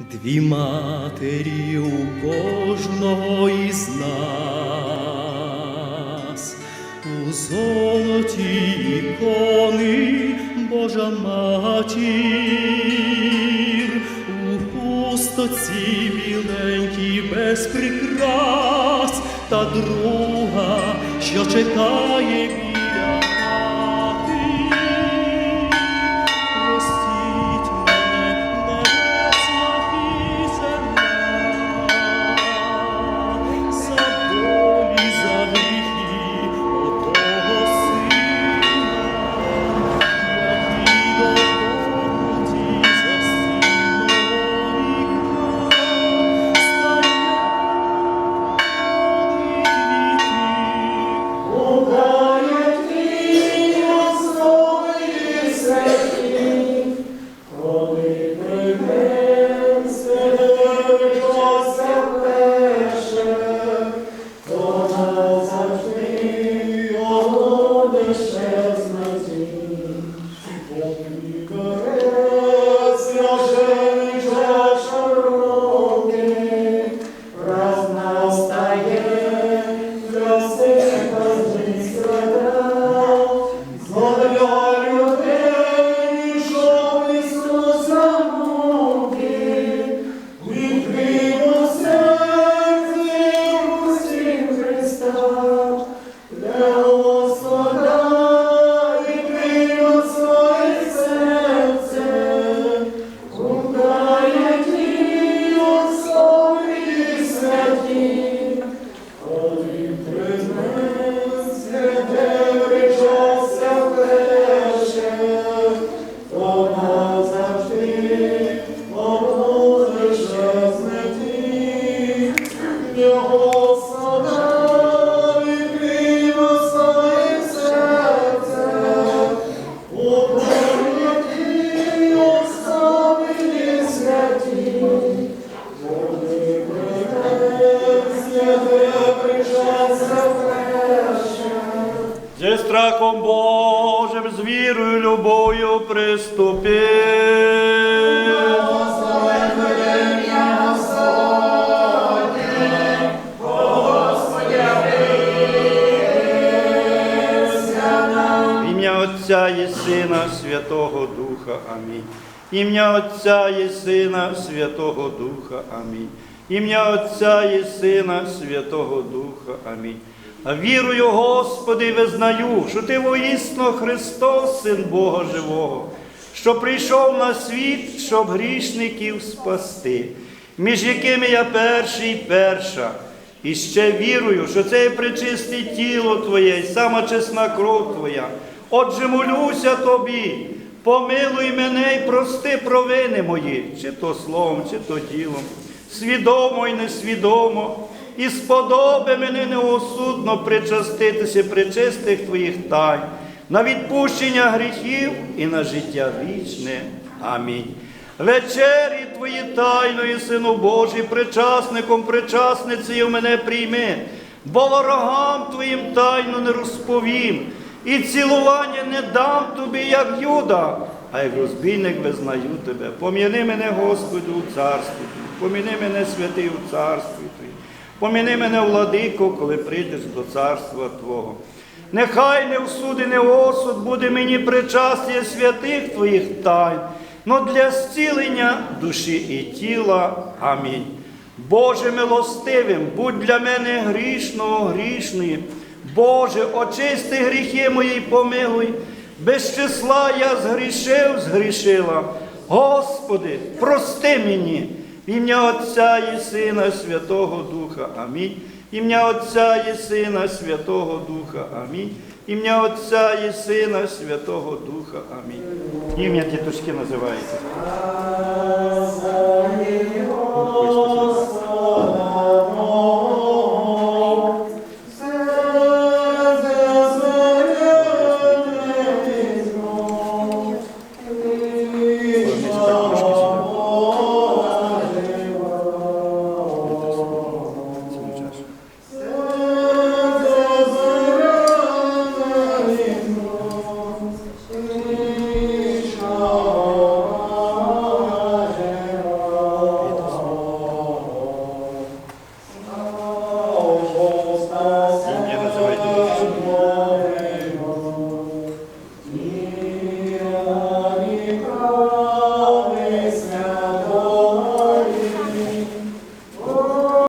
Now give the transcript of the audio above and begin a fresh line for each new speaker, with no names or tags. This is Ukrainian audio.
Дві матері у кожного із нас, у золоті ікони Божа матір, у пустоці біленькій без прикрас, та друга, що чекає
страхом Божим, з вірою, любов'ю приступи. Ім'я Отця і Сина Святого Духа. Амінь. Ім'я Отця і Сина Святого Духа. Амінь. Ім'я Отця і Сина Святого Духа. Амінь. Вірую, Господи, визнаю, що Ти воїсно Христос, Син Бога Живого, що прийшов на світ, щоб грішників спасти, між якими я перший і перша. І ще вірую, що це причисте тіло Твоє, і сама чесна кров Твоя. Отже, молюся Тобі, помилуй мене і прости провини мої, чи то словом, чи то ділом, свідомо і несвідомо, і сподоби мене неосудно причаститися причистих Твоїх тайн, на відпущення гріхів і на життя вічне. Амінь. Вечері Твої тайної, Сину Божий, причасником, причасницею мене прийми, бо ворогам Твоїм тайну не розповім, і цілування не дам тобі, як Юда, а як розбійник визнаю тебе. Пом'яни мене, Господи, у царстві пом'яни мене, святий у царстві Пом'яни мене, владико, коли прийдеш до царства Твого. Нехай не всуди, не осуд буде мені причастя святих Твоїх тайн, но для зцілення душі і тіла. Амінь. Боже милостивим, будь для мене грішного, грішної. Боже, очисти гріхи мої помилуй. Без числа я згрішив, згрішила. Господи, прости мені. Ім'я Отця і Сина Святого Духа. Амінь. Ім'я Отця і Сина Святого Духа. Амінь. Ім'я Отця і Сина Святого Духа. Амінь. Ім'я діточки називається.